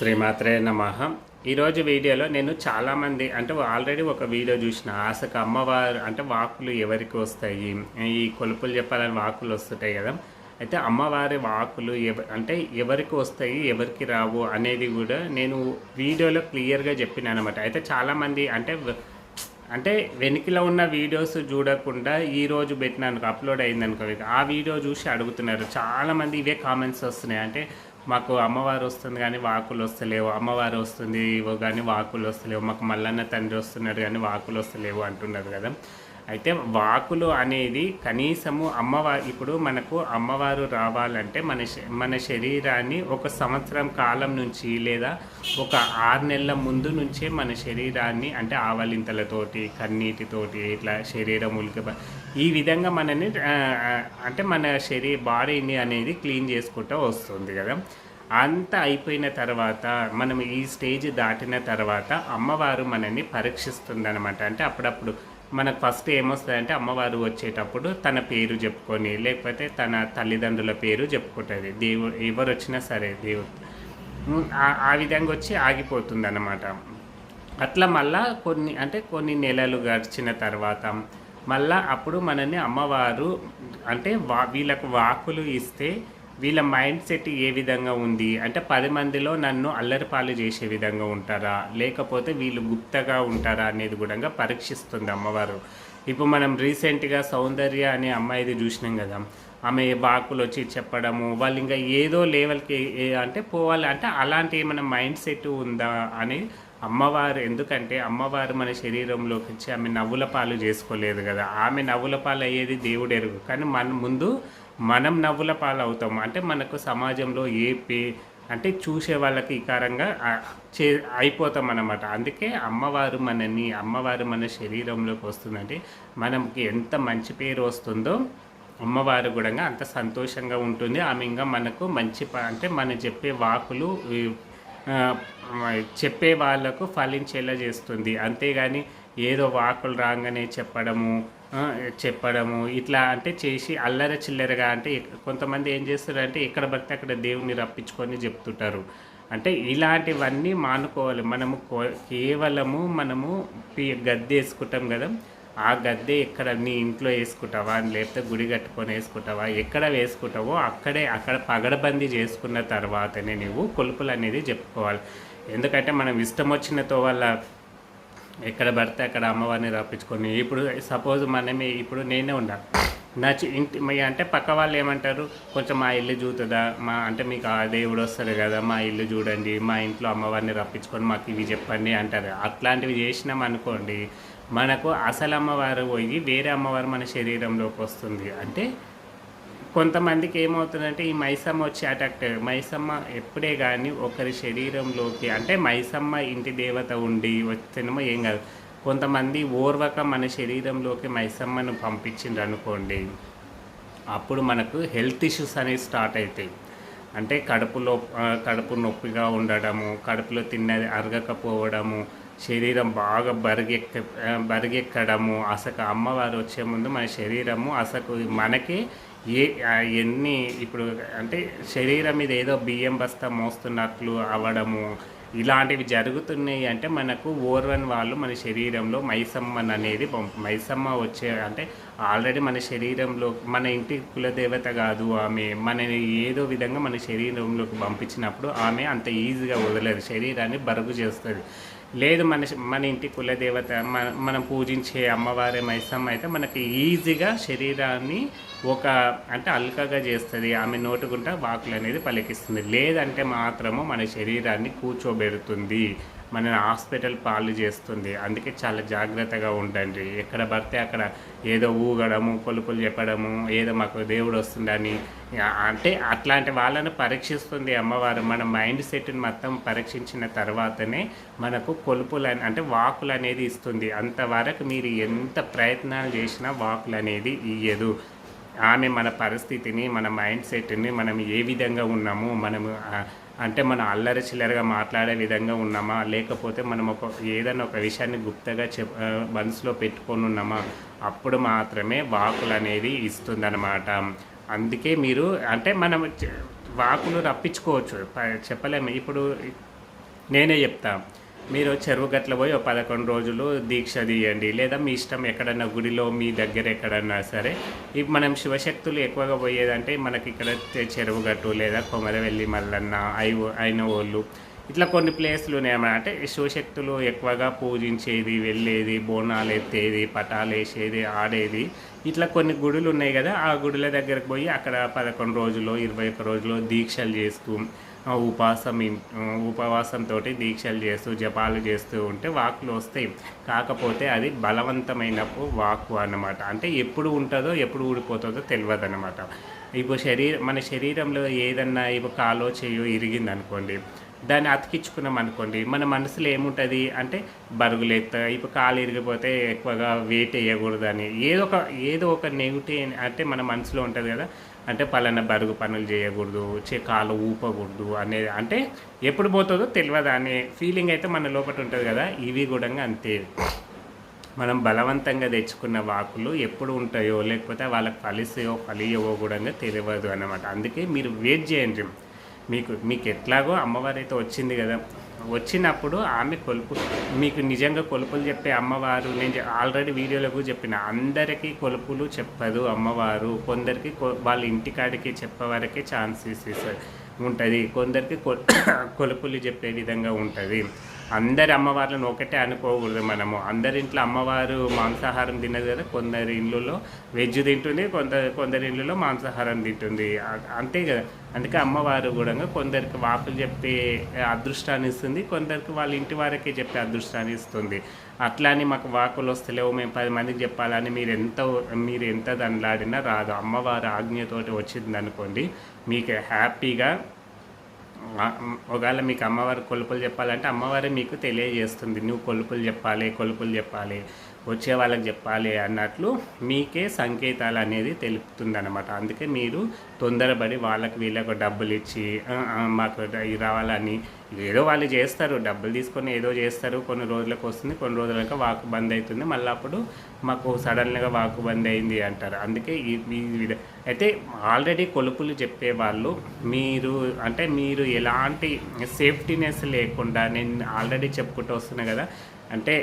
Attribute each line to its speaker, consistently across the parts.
Speaker 1: శ్రీమాత్రే నమ. ఈరోజు వీడియోలో నేను చాలామంది అంటే ఆల్రెడీ ఒక వీడియో చూసిన ఆశకు అమ్మవారు అంటే వాకులు ఎవరికి వస్తాయి? ఈ కొలుపులు చెప్పాలని వాకులు వస్తుంటాయి కదా. అయితే అమ్మవారి వాకులు ఎవ అంటే ఎవరికి వస్తాయి ఎవరికి రావు అనేది కూడా నేను వీడియోలో క్లియర్గా చెప్పిన అనమాట అయితే చాలామంది అంటే అంటే వెనుకలో ఉన్న వీడియోస్ చూడకుండా ఈరోజు పెట్టినాను అప్లోడ్ అయిందనుకో ఆ వీడియో చూసి అడుగుతున్నారు. చాలామంది ఇవే కామెంట్స్ వస్తున్నాయి. అంటే మాకు అమ్మవారు వస్తుంది కానీ వాకులు వస్తలేవు. అమ్మవారు వస్తుంది ఇవో కానీ వాకులు వస్తలేవు. మాకు మల్లన్న తండ్రి వస్తున్నాడు కానీ వాకులు వస్తలేవు అంటున్నారు కదా. అయితే వాకులు అనేది కనీసము అమ్మవారు ఇప్పుడు మనకు అమ్మవారు రావాలంటే మన శ- మన శరీరాన్ని ఒక సంవత్సరం కాలం నుంచి లేదా ఒక ఆరు నెలల ముందు నుంచే మన శరీరాన్ని అంటే ఆవలింతలతోటి కన్నీటితోటి ఇట్లా శరీరం ఉలికి ఈ విధంగా మనని అంటే మన శరీర బాడీని అనేది క్లీన్ చేసుకుంటూ వస్తుంది కదా. అంత అయిపోయిన తర్వాత మనం ఈ స్టేజ్ దాటిన తర్వాత అమ్మవారు మనని పరీక్షిస్తుంది అనమాట అంటే అప్పుడప్పుడు మనకు ఫస్ట్ ఏమొస్తుంది అమ్మవారు వచ్చేటప్పుడు తన పేరు చెప్పుకొని లేకపోతే తన తల్లిదండ్రుల పేరు చెప్పుకుంటుంది. దేవుడు ఎవరు వచ్చినా సరే దేవుడు ఆ- ఆ విధంగా వచ్చి ఆగిపోతుంది అన్నమాట అట్లా మళ్ళా కొన్ని అంటే కొన్ని నెలలు గడిచిన తర్వాత మళ్ళా అప్పుడు మనని అమ్మవారు అంటే వా వీళ్ళకు వాకులు ఇస్తే వీళ్ళ మైండ్ సెట్ ఏ విధంగా ఉంది? అంటే పది మందిలో నన్ను అల్లరిపాలు చేసే విధంగా ఉంటారా? లేకపోతే వీళ్ళు గుప్తగా ఉంటారా అనేది కూడా పరీక్షిస్తుంది అమ్మవారు. ఇప్పుడు మనం రీసెంట్గా సౌందర్య అనే అమ్మాయిది చూసినాం కదా. ఆమె బాకులు వచ్చి చెప్పడము వాళ్ళు ఇంకా ఏదో లెవెల్కి ఏ- అంటే పోవాలి. అంటే అలాంటి ఏమైనా మైండ్ సెట్ ఉందా అని అమ్మవారు ఎందుకంటే అమ్మవారు మన శరీరంలోకి వచ్చి ఆమె నవ్వుల పాలు చేసుకోలేదు కదా. ఆమె నవ్వుల పాలు అయ్యేది దేవుడు ఎరుగు. కానీ మన ముందు మనం నవ్వుల పాలవుతాం అంటే మనకు సమాజంలో ఏ పే అంటే చూసే వాళ్ళకి కారంగా చే అయిపోతాం అన్నమాట అందుకే అమ్మవారు మనని అమ్మవారు మన శరీరంలోకి వస్తుందంటే మనకి ఎంత మంచి పేరు వస్తుందో అమ్మవారు కూడా అంత సంతోషంగా ఉంటుంది. ఆమె ఇంకా మనకు మంచి అంటే మనం చెప్పే వాకులు చెప్పే వాళ్ళకు ఫలించేలా చేస్తుంది. అంతేగాని ఏదో వాకులు రాగానే చెప్పడము చెప్పడము ఇట్లా అంటే చేసి అల్లర చిల్లరగా అంటే కొంతమంది ఏం చేస్తారంటే ఎక్కడ పడితే అక్కడ దేవుని రప్పించుకొని చెప్తుంటారు. అంటే ఇలాంటివన్నీ మానుకోవాలి. మనము కో- కేవలము మనము పి- గద్దె వేసుకుంటాం కదా. ఆ గద్దె ఎక్కడ నీ ఇంట్లో వేసుకుంటావా? లేకపోతే గుడి కట్టుకొని వేసుకుంటావా? ఎక్కడ వేసుకుంటావో అక్కడే అక్కడ పగడబందీ చేసుకున్న తర్వాతనే నువ్వు కొలుపులు అనేది చెప్పుకోవాలి. ఎందుకంటే మనం ఇష్టం వచ్చినతో వల్ల ఎక్కడ పడితే అక్కడ అమ్మవారిని రప్పించుకొని ఇప్పుడు సపోజ్ మనమే ఇప్పుడు నేనే ఉండాలి నా ఇంటి మీ అంటే పక్క వాళ్ళు ఏమంటారు? కొంచెం మా ఇల్లు చూతుందా? మా అంటే మీకు ఆ దేవుడు వస్తారు కదా మా ఇల్లు చూడండి మా ఇంట్లో అమ్మవారిని రప్పించుకొని మాకు ఇవి చెప్పండి అంటారు. అట్లాంటివి చేసినాం అనుకోండి మనకు అసలు అమ్మవారు పోయి వేరే అమ్మవారు మన శరీరంలోకి వస్తుంది. అంటే కొంతమందికి ఏమవుతుందంటే ఈ మైసమ్మ వచ్చి అటాక్ట్ మైసమ్మ ఎప్పుడే కానీ ఒకరి శరీరంలోకి అంటే మైసమ్మ ఇంటి దేవత ఉండి వచ్చినమో ఏం కాదు. కొంతమంది ఓర్వక మన శరీరంలోకి మైసమ్మను పంపించిండ్రు అనుకోండి అప్పుడు మనకు హెల్త్ ఇష్యూస్ అనేవి స్టార్ట్ అవుతాయి అంటే కడుపులో కడుపు నొప్పిగా ఉండడము కడుపులో తిన్నది అరగకపోవడము శరీరం బాగా బరిగెక్క బరిగెక్కడము అసలు అమ్మవారు వచ్చే ముందు మన శరీరము అసలు మనకి ఏ ఎన్ని ఇప్పుడు అంటే శరీరం మీద ఏదో బియ్యం బస్తా మోస్తున్నట్లు అవ్వడము ఇలాంటివి జరుగుతున్నాయి అంటే మనకు ఓర్వన్ వాళ్ళు మన శరీరంలో మైసమ్మన్ అనేది మైసమ్మ వచ్చే అంటే ఆల్రెడీ మన శరీరంలో మన ఇంటి కులదేవత కాదు ఆమె మనని ఏదో విధంగా మన శరీరంలోకి పంపించినప్పుడు ఆమె అంత ఈజీగా వదలదు శరీరాన్ని బరుగు చేస్తుంది. లేదు మన మన ఇంటి కులదేవత మన మనం పూజించే అమ్మవారి మైసమ్మ అయితే మనకి ఈజీగా శరీరాన్ని ఒక అంటే అల్కగా చేస్తుంది. ఆమె నోటుకుంట వాకులు అనేది పలికిస్తుంది. లేదంటే మాత్రము మన శరీరాన్ని కూర్చోబెడుతుంది. మన హాస్పిటల్ పాలు చేస్తుంది. అందుకే చాలా జాగ్రత్తగా ఉండండి. ఎక్కడ పడితే అక్కడ ఏదో ఊగడము కొలుపులు చెప్పడము ఏదో మాకు దేవుడు వస్తుందని అంటే అట్లాంటి వాళ్ళను పరీక్షిస్తుంది అమ్మవారు. మన మైండ్ సెట్ని మొత్తం పరీక్షించిన తర్వాతనే మనకు కొలుపులు అంటే వాకులు అనేది ఇస్తుంది. అంతవరకు మీరు ఎంత ప్రయత్నాలు చేసినా వాకులు అనేది ఇయ్యదు. ఆమె మన పరిస్థితిని మన మైండ్ సెట్ని మనం ఏ విధంగా ఉన్నాము మనము అంటే మనం అల్లరి చిల్లరగా మాట్లాడే విధంగా ఉన్నామా లేకపోతే మనం ఒక ఏదైనా ఒక విషయాన్ని గుప్తగా చెప్ మనసులో పెట్టుకొని ఉన్నామా అప్పుడు మాత్రమే వాకులు అనేది ఇస్తుందన్నమాట. అందుకే మీరు అంటే మనం వాకులు రప్పించుకోవచ్చు. చెప్పలేము. ఇప్పుడు నేనే చెప్తాను మీరు చెరువు గట్ల పోయి ఒక పదకొండు రోజులు దీక్ష తీయండి. లేదా మీ ఇష్టం ఎక్కడన్నా గుడిలో మీ దగ్గర ఎక్కడన్నా సరే ఇప్పుడు మనం శివశక్తులు ఎక్కువగా పోయేదంటే మనకి ఇక్కడ చెరువు గట్టు లేదా కొమరవెల్లి మల్లన్న ఐ అయిన వాళ్ళు ఇట్లా కొన్ని ప్లేస్లు ఉన్నాయన్నమాట అంటే శివశక్తులు ఎక్కువగా పూజించేది వెళ్ళేది బోనాలు ఎత్తేది పటాలు వేసేది ఆడేది. ఇట్లా కొన్ని గుడులు ఉన్నాయి కదా ఆ గుడుల దగ్గరకు పోయి అక్కడ పదకొండు రోజులు ఇరవై ఒక్క రోజులు దీక్షలు చేస్తూ ఆ ఉపవాసం ఉపవాసంతో దీక్షలు చేస్తూ జపాలు చేస్తూ ఉంటే వాకులు వస్తాయి. కాకపోతే అది బలవంతమైన వాకు అన్నమాట. అంటే ఎప్పుడు ఉంటుందో ఎప్పుడు ఊడిపోతుందో తెలియదు అనమాట ఇప్పుడు శరీరం మన శరీరంలో ఏదన్నా ఇప్పుడు కాలో చేయో ఇరిగింది అనుకోండి దాన్ని అతికించుకున్నాం అనుకోండి మన మనసులో ఏముంటుంది అంటే బరుగులు ఎత్త ఇప్పుడు కాలు ఇరిగిపోతే ఎక్కువగా వెయిట్ వేయకూడదని ఏదో ఒక ఏదో ఒక నెగిటివ్ అంటే మన మనసులో ఉంటుంది కదా అంటే పలానా బరుగు పనులు చేయకూడదు చే కాలు ఊపకూడదు అనేది అంటే ఎప్పుడు పోతుందో తెలియదు అనే ఫీలింగ్ అయితే మన లోపల ఉంటుంది కదా ఇవి కూడా అంతే. మనం బలవంతంగా తెచ్చుకున్న వాకులు ఎప్పుడు ఉంటాయో లేకపోతే వాళ్ళకి ఫలిస్తాయో ఫలియవో కూడా తెలియదు అన్నమాట. అందుకే మీరు వెయిట్ చేయండి. మీకు మీకు ఎట్లాగో అమ్మవారు అయితే వచ్చింది కదా. వచ్చినప్పుడు ఆమె కొలుపు మీకు నిజంగా కొలుపులు చెప్పే అమ్మవారు నేను ఆల్రెడీ వీడియోలో కూడా చెప్పిన అందరికీ కొలుపులు చెప్పదు అమ్మవారు. కొందరికి కొ- వాళ్ళ ఇంటికాడికి చెప్పేవారికే ఛాన్సెస్ ఉంటుంది. కొందరికి కొ- కొలుపులు చెప్పే విధంగా ఉంటుంది. అందరి అమ్మవార్లను ఒకటే అనుకోకూడదు మనము. అందరి ఇంట్లో అమ్మవారు మాంసాహారం తిన్నది కదా కొందరి ఇండ్లలో వెజ్ తింటుంది కొందరు కొందరి ఇండ్లలో మాంసాహారం తింటుంది. అంతే కదా. అందుకే అమ్మవారు కూడా కొందరికి వాకులు చెప్పే అదృష్టాన్ని ఇస్తుంది కొందరికి వాళ్ళ ఇంటి వారికే చెప్పే అదృష్టాన్ని ఇస్తుంది. అట్లా అని మాకు వాకులు వస్తలేవు మేము పది మందికి చెప్పాలని మీరు ఎంత మీరు ఎంత దండలాడినా రాదు. అమ్మవారు ఆజ్ఞతోటి వచ్చింది అనుకోండి మీకు హ్యాపీగా ఒకవేళ మీకు అమ్మవారి కొలుపులు చెప్పాలంటే అమ్మవారే మీకు తెలియజేస్తుంది. నువ్వు కొలుపులు చెప్పాలి కొలుపులు చెప్పాలి వచ్చే వాళ్ళకి చెప్పాలి అన్నట్లు మీకే సంకేతాలు అనేది తెలుపుతుందనమాట అందుకే మీరు తొందరపడి వాళ్ళకి వీళ్ళకు డబ్బులు ఇచ్చి మాకు రావాలని ఏదో వాళ్ళు చేస్తారు. డబ్బులు తీసుకొని ఏదో చేస్తారు. కొన్ని రోజులకు వస్తుంది కొన్ని రోజులకు వాకు బంద్ అవుతుంది. మళ్ళీ అప్పుడు మాకు సడన్గా వాకు బంద్ అయింది అంటారు. అందుకే ఈ ఈ విధ అయితే ఆల్రెడీ కొలుపులు చెప్పేవాళ్ళు మీరు అంటే మీరు ఎలాంటి సేఫ్టీనెస్ లేకుండా నేను ఆల్రెడీ చెప్పుకుంటూ వస్తున్నా కదా అంటే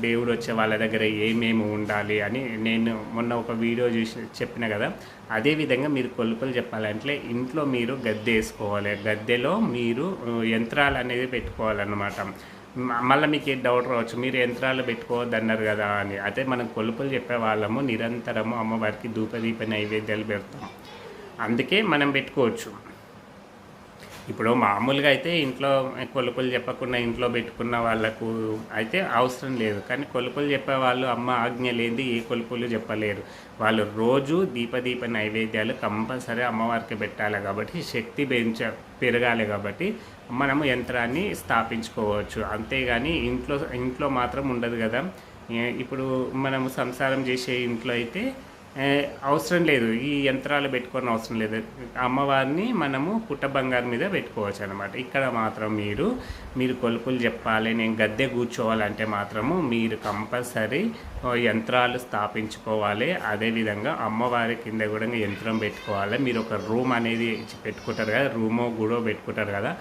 Speaker 1: దేవుడు వచ్చే వాళ్ళ దగ్గర ఏమేమి ఉండాలి అని నేను మొన్న ఒక వీడియో చూసి చెప్పిన కదా అదే విధంగా మీరు కొలుపులు చెప్పాలంటే ఇంట్లో మీరు గద్దె వేసుకోవాలి. గద్దెలో మీరు యంత్రాలు అనేది పెట్టుకోవాలన్నమాట. మళ్ళీ మీకు ఏ డౌట్ రావచ్చు మీరు యంత్రాలు పెట్టుకోవద్దు అన్నారు కదా అని. అదే మనం కొలుపులు చెప్పే వాళ్ళము నిరంతరము అమ్మవారికి ధూపదీప నైవేద్యాలు పెడతాం. అందుకే మనం పెట్టుకోవచ్చు. ఇప్పుడు మామూలుగా అయితే ఇంట్లో కొలుపులు చెప్పకుండా ఇంట్లో పెట్టుకున్న వాళ్ళకు అయితే అవసరం లేదు. కానీ కొలుపులు చెప్పే వాళ్ళు అమ్మ ఆజ్ఞ లేనిది ఏ కొలుపులు చెప్పలేరు. వాళ్ళు రోజు దీపదీప నైవేద్యాలు కంపల్సరీ అమ్మవారికి పెట్టాలి కాబట్టి శక్తి పెంచ పెరగాలి కాబట్టి మనము యంత్రాన్ని స్థాపించుకోవచ్చు. అంతేగాని ఇంట్లో ఇంట్లో మాత్రం ఉండదు కదా. ఇప్పుడు మనము సంసారం చేసే ఇంట్లో అయితే అవసరం లేదు. ఈ యంత్రాలు పెట్టుకొని అవసరం లేదు. అమ్మవారిని మనము పుట్ట బంగారు మీద పెట్టుకోవచ్చు అనమాట ఇక్కడ మాత్రం మీరు మీరు కొలుపులు చెప్పాలి నేను గద్దె కూర్చోవాలంటే మాత్రము మీరు కంపల్సరీ యంత్రాలు స్థాపించుకోవాలి. అదేవిధంగా అమ్మవారి కింద కూడా యంత్రం పెట్టుకోవాలి. మీరు ఒక రూమ్ అనేది పెట్టుకుంటారు కదా రూమో గుడో పెట్టుకుంటారు కదా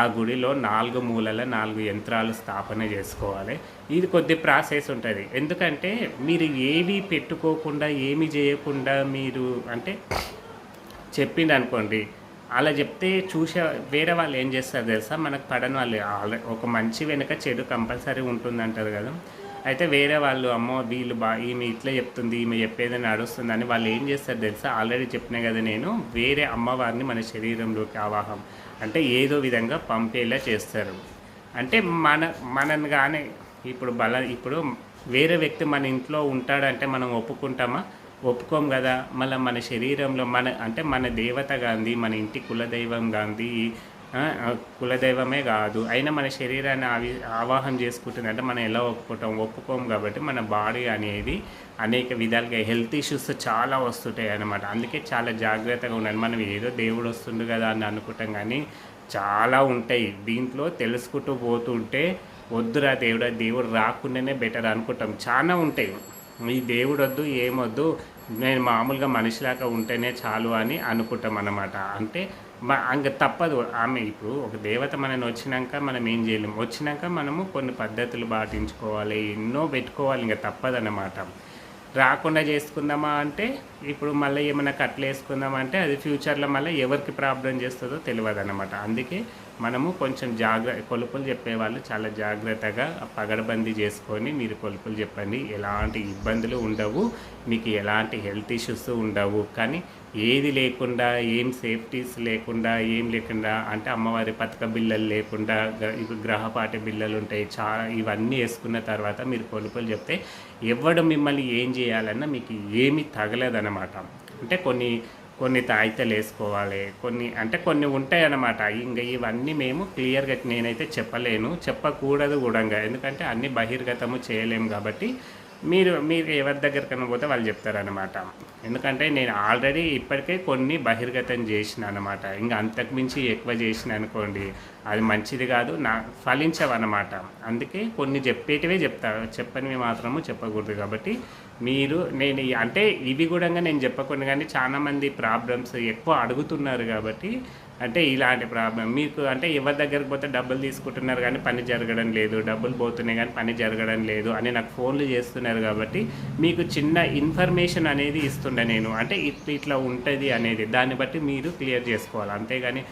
Speaker 1: ఆ గుడిలో నాలుగు మూలల నాలుగు యంత్రాలు స్థాపన చేసుకోవాలి. ఇది కొద్ది ప్రాసెస్ ఉంటుంది. ఎందుకంటే మీరు ఏవి పెట్టుకోకుండా ఏమి చేయకుండా మీరు అంటే చెప్పింది అనుకోండి అలా చెప్తే చూసే వేరే వాళ్ళు ఏం చేస్తారు తెలుసా? మనకు పడని వాళ్ళు ఒక మంచి వెనుక చెడు కంపల్సరీ ఉంటుంది అంటారు కదా? అయితే వేరే వాళ్ళు అమ్మో వీళ్ళు బా ఈమె ఇట్లా చెప్తుంది ఈమె చెప్పేది నడుస్తుంది అని వాళ్ళు ఏం చేస్తారు తెలుసా? ఆల్రెడీ చెప్పిన కదా నేను వేరే అమ్మవారిని మన శరీరంలోకి ఆవాహం అంటే ఏదో విధంగా పంపేలా చేస్తారు. అంటే మన మనని కానీ ఇప్పుడు బల ఇప్పుడు వేరే వ్యక్తి మన ఇంట్లో ఉంటాడంటే మనం ఒప్పుకుంటామా? ఒప్పుకోం కదా. మళ్ళీ మన శరీరంలో మన అంటే మన దేవత గాంధీ మన ఇంటి కులదైవం గాంధీ కులదైవమే కాదు. అయినా మన శరీరాన్ని ఆవి ఆవాహం చేసుకుంటుంది అంటే మనం ఎలా ఒప్పుకుంటాం? ఒప్పుకోం కాబట్టి మన బాడీ అనేది అనేక విధాలుగా హెల్త్ ఇష్యూస్ చాలా వస్తుంటాయి అన్నమాట. అందుకే చాలా జాగ్రత్తగా ఉండాలి. మనం ఏదో దేవుడు వస్తుండు కదా అని అనుకుంటాం కానీ చాలా ఉంటాయి. దీంట్లో తెలుసుకుంటూ పోతుంటే వద్దురా దేవుడా దేవుడు రాకుండానే బెటర్ అనుకుంటాం. చాలా ఉంటాయి. ఈ దేవుడు వద్దు ఏమొద్దు నేను మామూలుగా మనిషిలాగా ఉంటేనే చాలు అని అనుకుంటాం అన్నమాట. అంటే అంక తప్పదు. ఆమె ఇప్పుడు ఒక దేవత మనని వచ్చినాక మనం ఏం చేయలేము వచ్చినాక మనము కొన్ని పద్ధతులు పాటించుకోవాలి ఎన్నో పెట్టుకోవాలి ఇంకా తప్పదన్నమాట రాకుండా చేసుకుందామా అంటే ఇప్పుడు మళ్ళీ ఏమైనా కట్లు వేసుకుందామా అంటే అది ఫ్యూచర్లో మళ్ళీ ఎవరికి ప్రాబ్లం చేస్తుందో తెలియదు అనమాట అందుకే మనము కొంచెం జాగ్ర కొలుపులు చెప్పేవాళ్ళు చాలా జాగ్రత్తగా పగడబందీ చేసుకొని మీరు కొలుపులు చెప్పండి. ఎలాంటి ఇబ్బందులు ఉండవు. మీకు ఎలాంటి హెల్త్ ఇష్యూస్ ఉండవు. కానీ ఏది లేకుండా ఏం సేఫ్టీస్ లేకుండా ఏం లేకుండా అంటే అమ్మవారి పథక బిల్లలు లేకుండా గ- ఇప్పుడు గ్రహపాటి బిల్లలు ఉంటాయి. చాలా ఇవన్నీ వేసుకున్న తర్వాత మీరు కొలుపులు చెప్తే ఎవడు మిమ్మల్ని ఏం చేయాలన్నా మీకు ఏమి తగలేదన్నమాట. అంటే కొన్ని కొన్ని తాయితలు వేసుకోవాలి కొన్ని అంటే కొన్ని ఉంటాయి అన్నమాట ఇంకా ఇవన్నీ మేము క్లియర్గా నేనైతే చెప్పలేను చెప్పకూడదు కూడా ఎందుకంటే అన్ని బహిర్గతము చేయలేము కాబట్టి మీరు మీరు ఎవరి దగ్గరికైనా పోతే వాళ్ళు చెప్తారనమాట ఎందుకంటే నేను ఆల్రెడీ ఇప్పటికే కొన్ని బహిర్గతం చేసిన అనమాట ఇంకా అంతకుమించి ఎక్కువ చేసిన అనుకోండి అది మంచిది కాదు నా ఫలించవన్నమాట. అందుకే కొన్ని చెప్పేటివే చెప్తా చెప్పనివి మాత్రము చెప్పకూడదు కాబట్టి మీరు నేను అంటే ఇవి కూడా నేను చెప్పకుండా కానీ చాలామంది ప్రాబ్లమ్స్ ఎక్కువ అడుగుతున్నారు కాబట్టి అంటే ఇలాంటి ప్రాబ్లం. మీకు అంటే ఎవరి దగ్గరికి పోతే డబ్బులు తీసుకుంటున్నారు కానీ పని జరగడం లేదు డబ్బులు పోతున్నాయి కానీ పని జరగడం లేదు అని నాకు ఫోన్లు చేస్తున్నారు కాబట్టి మీకు చిన్న ఇన్ఫర్మేషన్ అనేది ఇస్తుండే నేను. అంటే ఇట్లా ఇట్లా ఉంటుంది అనేది. దాన్ని బట్టి మీరు క్లియర్ చేసుకోవాలి. అంతేగాని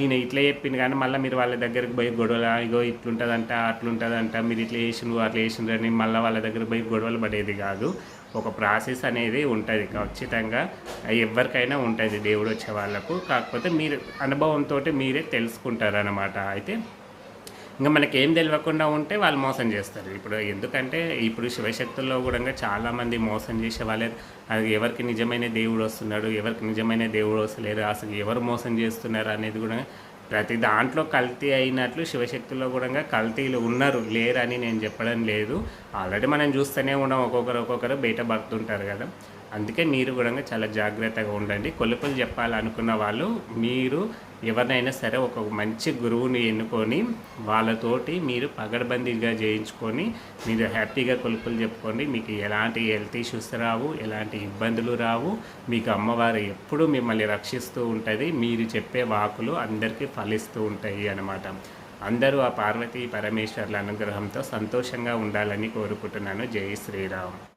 Speaker 1: ఈయన ఇట్లా చెప్పింది కానీ మళ్ళీ మీరు వాళ్ళ దగ్గరికి పోయి గొడవలు ఇగో ఇట్లుంటుందంట అట్లుంటుందంట మీరు ఇట్లా చేసిండ్రు అట్లా చేసిండ్రు అని మళ్ళీ వాళ్ళ దగ్గర పోయి గొడవలు పడేది కాదు. ఒక ప్రాసెస్ అనేది ఉంటుంది ఖచ్చితంగా. ఎవరికైనా ఉంటుంది దేవుడు వచ్చే వాళ్ళకు. కాకపోతే మీరు అనుభవంతో మీరే తెలుసుకుంటారు అనమాట అయితే ఇంకా మనకి ఏం తెలియకుండా ఉంటే వాళ్ళు మోసం చేస్తారు. ఇప్పుడు ఎందుకంటే ఇప్పుడు శివశక్తుల్లో కూడా చాలామంది మోసం చేసే వాళ్ళే. అది ఎవరికి నిజమైన దేవుడు వస్తున్నాడు ఎవరికి నిజమైన దేవుడు వస్తలేరు అసలు ఎవరు మోసం చేస్తున్నారు అనేది కూడా ప్రతి దాంట్లో కల్తీ అయినట్లు శివశక్తిలో కూడా కల్తీలు ఉన్నారు లేరని నేను చెప్పడం లేదు. ఆల్రెడీ మనం చూస్తూనే ఉన్నాం ఒక్కొక్కరు ఒక్కొక్కరు బయట పడుతుంటారు కదా. అందుకే మీరు కూడా చాలా జాగ్రత్తగా ఉండండి. కొలుపులు చెప్పాలనుకున్న వాళ్ళు మీరు ఎవరినైనా సరే ఒక మంచి గురువుని ఎన్నుకొని వాళ్ళతోటి మీరు పగడబందీగా చేయించుకొని మీరు హ్యాపీగా కొలుపులు చెప్పుకోండి మీకు ఎలాంటి హెల్త్ ఇష్యూస్ రావు ఎలాంటి ఇబ్బందులు రావు మీకు అమ్మవారు ఎప్పుడూ మిమ్మల్ని రక్షిస్తూ ఉంటుంది మీరు చెప్పే వాకులు అందరికీ ఫలిస్తూ ఉంటాయి అన్నమాట. అందరూ ఆ పార్వతీ పరమేశ్వర్ల అనుగ్రహంతో సంతోషంగా ఉండాలని కోరుకుంటున్నాను. జై శ్రీరామ్.